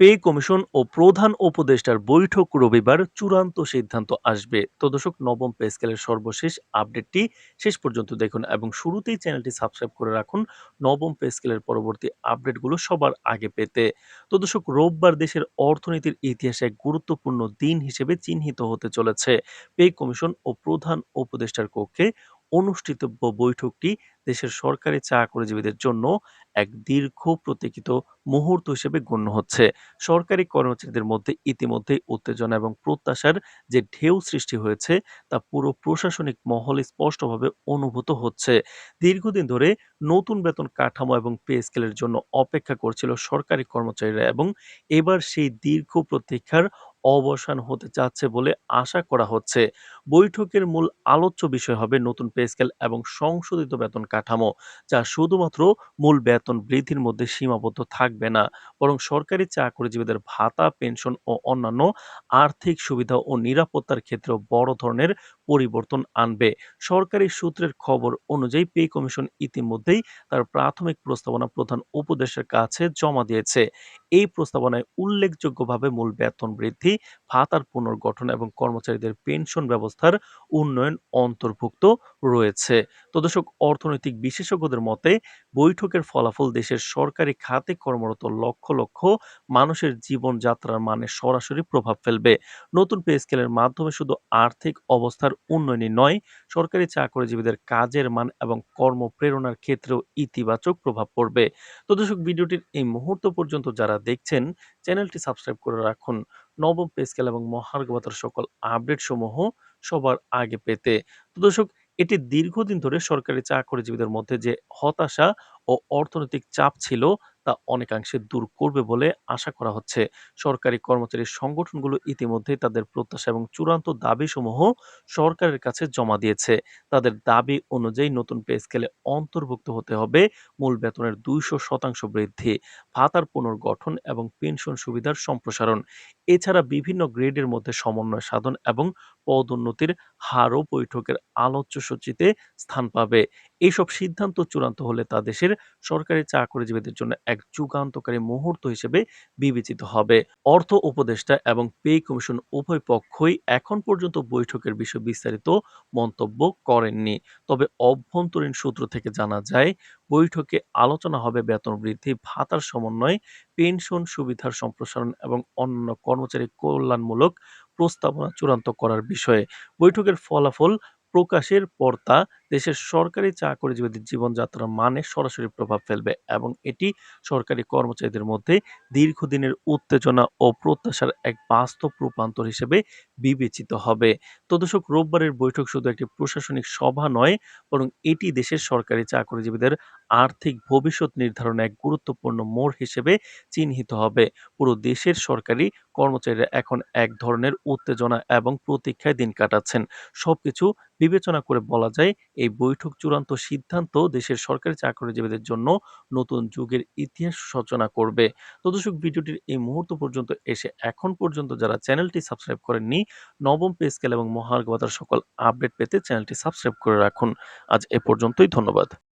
Pay commission ও প্রধান উপদেষ্টার বৈঠক রবিবার চূড়ান্ত সিদ্ধান্ত আসবে। তো দর্শক, নবম পে স্কেলের সর্বশেষ আপডেটটি শেষ পর্যন্ত দেখুন এবং শুরুতেই চ্যানেলটি সাবস্ক্রাইব করে রাখুন নবম পে স্কেলের পরবর্তী আপডেটগুলো সবার আগে পেতে। তো দর্শক, রোববার দেশের অর্থনীতির ইতিহাসে এক গুরুত্বপূর্ণ দিন হিসেবে চিহ্নিত হতে চলেছে। পে কমিশন ও প্রধান উপদেষ্টার কক্ষে অনুষ্ঠিতব্য বৈঠকটি দেশের সরকারি চাকরিজীবীদের জন্য এক দীর্ঘ প্রতীক্ষিত মুহূর্ত হিসেবে গণ্য হচ্ছে। সরকারি কর্মচারীদের মধ্যে ইতিমধ্যেই উত্তেজনা এবং প্রত্যাশার যে ঢেউ সৃষ্টি হয়েছে, তা পুরো প্রশাসনিক মহলে স্পষ্টভাবে অনুভূত হচ্ছে। দীর্ঘদিন ধরে নতুন বেতন কাঠামো এবং পে স্কেলের জন্য অপেক্ষা করছিল সরকারি কর্মচারীরা এবং এবার সেই দীর্ঘ প্রতীক্ষার অবসান হতে যাচ্ছে বলে আশা করা হচ্ছে। বৈঠকের মূল আলোচ্য বিষয় হবে নতুন পে স্কেল এবং সংশোধিত বেতন কাঠামো, যা শুধুমাত্র মূল বেতন বৃদ্ধির মধ্যে সীমাবদ্ধ থাকবে না, বরং সরকারি চাকরিজীবীদের ভাতা, পেনশন ও অন্যান্য আর্থিক সুবিধা ও নিরাপত্তার ক্ষেত্রেও বড় ধরনের পরিবর্তন আনবে। সরকারি সূত্রের খবর অনুযায়ী পে কমিশন ইতিমধ্যেই তার প্রাথমিক প্রস্তাবনা প্রধান উপদেশের কাছে জমা দিয়েছে। এই প্রস্তাবনায় উল্লেখযোগ্যভাবে মূল বেতন বৃদ্ধি, ভাতার পুনর্গঠন এবং কর্মচারীদের পেনশন ব্যবস্থার উন্নয়ন অন্তর্ভুক্ত রয়েছে। তো দর্শক, অর্থনৈতিক বিশেষজ্ঞদের মতে, বৈঠকের ফলাফল দেশের সরকারি খাতে কর্মরত লক্ষ লক্ষ মানুষের জীবনযাত্রার মানে সরাসরি প্রভাব ফেলবে। নতুন পে স্কেলের মাধ্যমে শুধু আর্থিক অবস্থার উন্নয়নই নয়, সরকারি চাকরিজীবীদের কাজের মান এবং কর্মপ্রেরণার ক্ষেত্রেও ইতিবাচক প্রভাব পড়বে। তো দর্শক, ভিডিওটির এই মুহূর্ত পর্যন্ত যারা দেখছেন, চ্যানেলটি সাবস্ক্রাইব করে রাখুন। নবম পে স্কেল এবং মহার্ঘ ভাতার সকল আপডেট সমূহ সবার আগে পেতে। তো দর্শক, এটি দীর্ঘদিন ধরে সরকারি চাকরিজীবীদের মধ্যে যে হতাশা ও অর্থনৈতিক চাপ ছিল, তা অনেকাংশে দূর করবে বলে আশা করা হচ্ছে। সরকারি কর্মচারী সংগঠনগুলো ইতিমধ্যে তাদের প্রত্যাশা এবং চূড়ান্ত দাবিসমূহ সরকারের কাছে জমা দিয়েছে। তাদের দাবি অনুযায়ী নতুন পে স্কেলে অন্তর্ভুক্ত হতে হবে। মূল বেতনের দুইশো শতাংশ বৃদ্ধি, ভাতার পুনর্গঠন এবং পেনশন সুবিধার সম্প্রসারণ। এছাড়া বিভিন্ন গ্রেডের মধ্যে সমন্বয় সাধন এবং পদোন্নতির হারও বৈঠকের আলোচ্য সূচিতে স্থান পাবে। এইসব সিদ্ধান্ত চূড়ান্ত হলে তা দেশের সরকারি চাকরিজীবীদের জন্য এক যুগান্তকারী মুহূর্ত হিসেবে বিবেচিত হবে। অর্থ উপদেষ্টা এবং পে কমিশন উভয় পক্ষই এখন পর্যন্ত বৈঠকের বিষয়ে বিস্তারিত মন্তব্য করেননি। তবে অভ্যন্তরীণ সূত্র থেকে জানা যায় বৈঠকে আলোচনা হবে বেতন বৃদ্ধি, ভাতার সমন্বয়, পেনশন সুবিধার সম্প্রসারণ এবং অন্যান্য কর্মচারী কল্যাণমূলক প্রস্তাবনা চূড়ান্ত করার বিষয়ে। বৈঠকের ফলাফল প্রকাশের পর তা দেশের সরকারি চাকরিজীবীদের জীবনযাত্রার মানে সরাসরি প্রভাব ফেলবে এবং এটি সরকারি কর্মচারীদের মধ্যে দীর্ঘদিনের উত্তেজনা ও প্রত্যাশার এক বাস্তব রূপান্তর হিসেবে বিবেচিত হবে। তো দর্শক, রোববারের বৈঠক শুধু একটি প্রশাসনিক সভা নয়, বরং এটি দেশের সরকারি চাকরিজীবীদের আর্থিক ভবিষ্যৎ নির্ধারণে এক গুরুত্বপূর্ণ মোড় হিসেবে চিহ্নিত হবে। পুরো দেশের সরকারি কর্মচারীরা এখন এক ধরনের উত্তেজনা এবং প্রতীক্ষায় দিন কাটাচ্ছেন। সবকিছু বিবেচনা করে বলা যায় এই বৈঠক চূড়ান্ত সিদ্ধান্ত দেশের সরকারি চাকরিজীবীদের জন্য নতুন যুগের ইতিহাস সূচনা করবে। তো দর্শক, ভিডিওটির এই মুহূর্ত পর্যন্ত এসে এখন পর্যন্ত যারা চ্যানেলটি সাবস্ক্রাইব করেননি, নবম পে স্কেল এবং মহার্ঘভাতার সকল আপডেট পেতে চ্যানেলটি সাবস্ক্রাইব করে রাখুন। আজ এ পর্যন্তই, ধন্যবাদ।